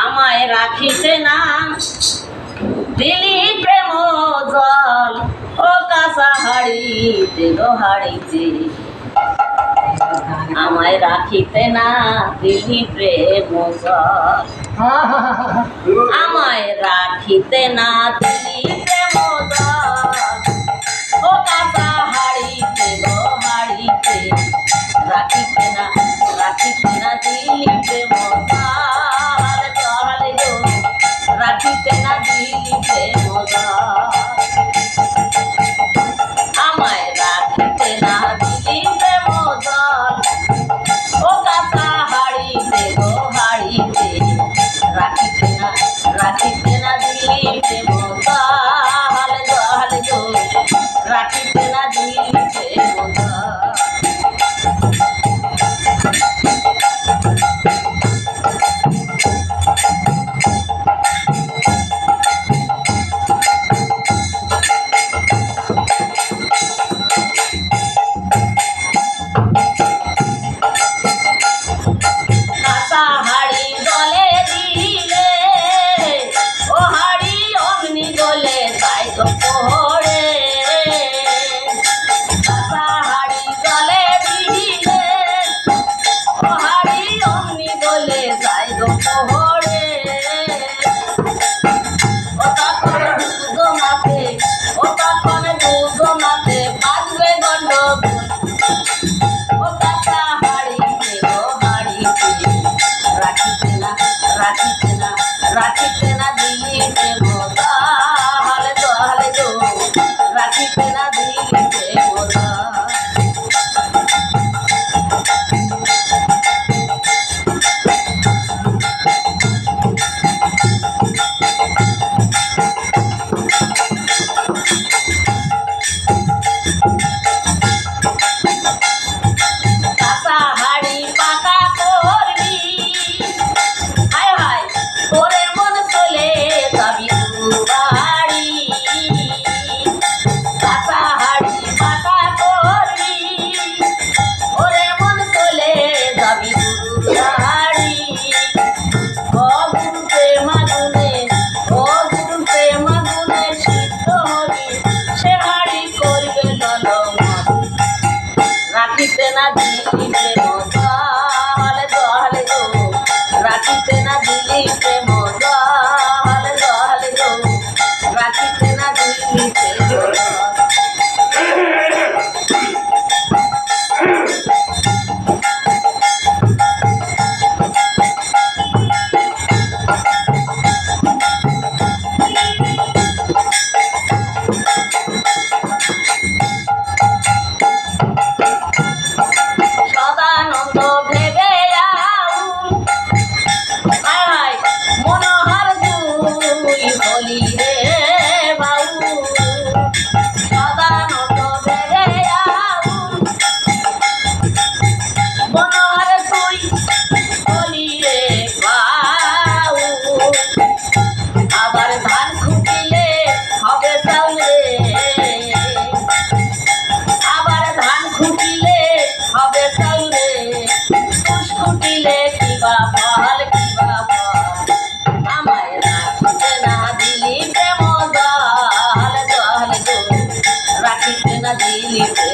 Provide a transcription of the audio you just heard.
আমায় রাখিছে না দিলি প্রেম জল ও কাঁচা হাড়ি হাড়িতে। আমায় রাখিতে না দিলি প্রেম জল আমায় রাখিতে না দিলি sabi দিলি